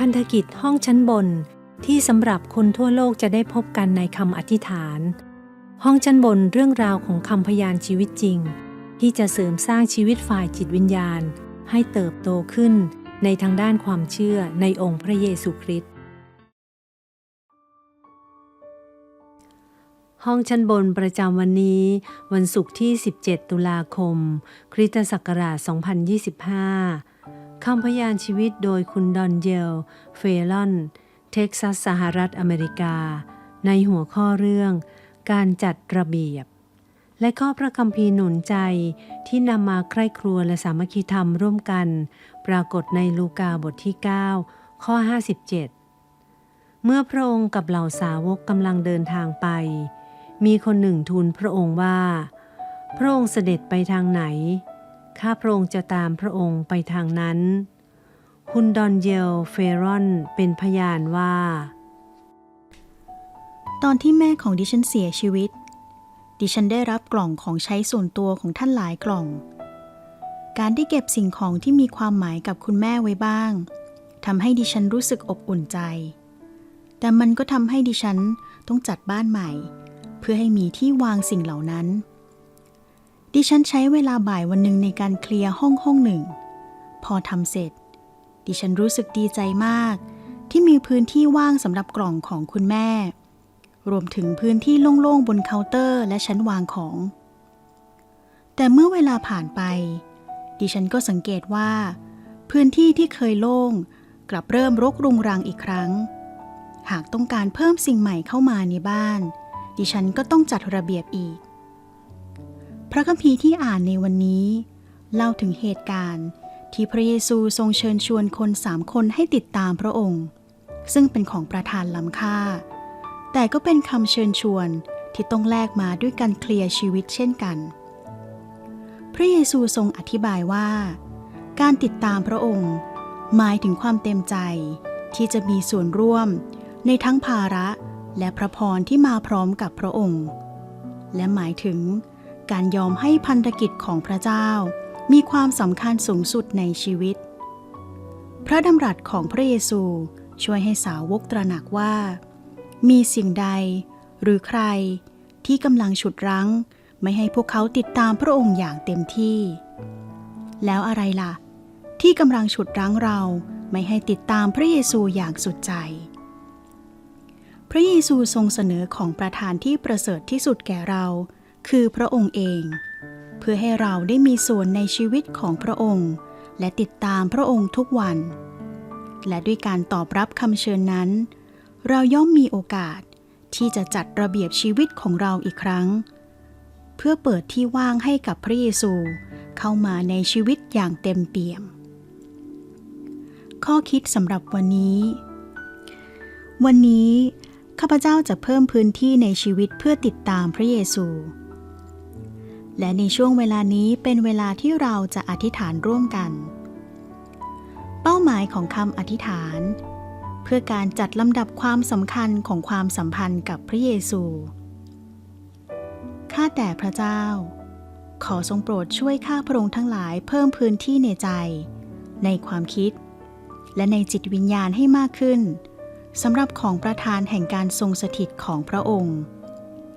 พันธกิจห้องชั้นบนที่สำหรับคนทั่วโลกจะได้พบกันในคำอธิษฐาน ห้องชั้นบนเรื่องราวของคำพยานชีวิตจริง ที่จะเสริมสร้างชีวิตฝ่ายจิตวิญญาณ ให้เติบโตขึ้นในทางด้านความเชื่อในองค์พระเยซูคริสต์ห้องชั้นบนประจำวันนี้ วันศุกร์ที่ 17 ตุลาคม คริสตศักราช 2025 คำพยานชีวิตโดยคุณดอนเยล เฟลอน เท็กซัสสหรัฐอเมริกา ในหัวข้อเรื่อง การจัดระเบียบ และข้อพระคัมภีร์หนุนใจที่นำมาใคร่ครัวและสามัคคีธรรมร่วมกัน ปรากฏในลูกาบทที่ 9 ข้อ 57 เมื่อพระองค์กับเหล่าสาวกกำลังเดินทางไป มีคนหนึ่งทูลพระองค์ว่า พระองค์เสด็จไปทางไหน ข้าพระองค์จะตามพระองค์ไปทางนั้นคุณดอนเยลเฟรอนเป็นพยานว่า ตอนที่แม่ของดิฉันเสียชีวิต ดิฉันได้รับกล่องของใช้ส่วนตัวของท่านหลายกล่อง การได้เก็บสิ่งของที่มีความหมายกับคุณแม่ไว้บ้างทำให้ดิฉันรู้สึกอบอุ่นใจ แต่มันก็ทำให้ดิฉันต้องจัดบ้านใหม่ เพื่อให้มีที่วางสิ่งเหล่านั้น ดิฉันใช้เวลาบ่ายวันหนึ่งในการเคลียร์ห้องห้องหนึ่ง พอทำเสร็จ ดิฉันรู้สึกดีใจมาก ที่มีพื้นที่ว่างสำหรับกล่องของคุณแม่ รวมถึงพื้นที่โล่งๆบนเคาน์เตอร์และชั้นวางของ แต่เมื่อเวลาผ่านไป ดิฉันก็สังเกตว่า พื้นที่ที่เคยโล่ง กลับเริ่มรกรุงรังอีกครั้ง หากต้องการเพิ่มสิ่งใหม่เข้ามาในบ้าน ดิฉันก็ต้องจัดระเบียบอีก พระคัมภีร์ที่อ่านในวันนี้ เล่าถึงเหตุการณ์ ที่พระเยซูทรงเชิญชวนคนสามคนให้ติดตามพระองค์ ซึ่งเป็นของประธานล้ำค่า แต่ก็เป็นคำเชิญชวนที่ต้องแลกมาด้วยการเคลียร์ชีวิตเช่นกัน พระเยซูทรงอธิบายว่า การติดตามพระองค์ หมายถึงความเต็มใจ ที่จะมีส่วนร่วม ในทั้งภาระและพระพรที่มาพร้อมกับพระองค์ และหมายถึง การยอมให้พันธกิจของพระเจ้า มีความสำคัญสูงสุดในชีวิต พระดำรัสของพระเยซูช่วยให้สาวกตระหนักว่า มีสิ่งใดหรือใครที่กำลังฉุดรั้ง ไม่ให้พวกเขาติดตามพระองค์อย่างเต็มที่ แล้วอะไรล่ะ ที่กำลังฉุดรั้งเราไม่ให้ติดตามพระเยซูอย่างสุดใจ พระเยซูทรงเสนอของประทานที่ประเสริฐที่สุดแก่เรา คือพระองค์เอง เพื่อให้เราได้มีส่วนในชีวิตของพระองค์ และติดตามพระองค์ทุกวัน และด้วยการตอบรับคำเชิญนั้น เราย่อมมีโอกาสที่จะจัดระเบียบชีวิตของเราอีกครั้ง เพื่อเปิดที่ว่างให้กับพระเยซูเข้ามาในชีวิตอย่างเต็มเปี่ยม ข้อคิดสำหรับวันนี้ วันนี้ข้าพเจ้าจะเพิ่มพื้นที่ในชีวิตเพื่อติดตามพระเยซู และในช่วงเวลานี้เป็นเวลาที่เราจะอธิษฐานร่วมกัน เป้าหมายของคำอธิษฐาน เพื่อการจัดลำดับความสำคัญของความสัมพันธ์กับพระเยซู ข้าแต่พระเจ้า ขอทรงโปรดช่วยข้าพระองค์ทั้งหลายเพิ่มพื้นที่ในใจ ในความคิด และในจิตวิญญาณให้มากขึ้นสำหรับของประธานแห่งการทรงสถิตของพระองค์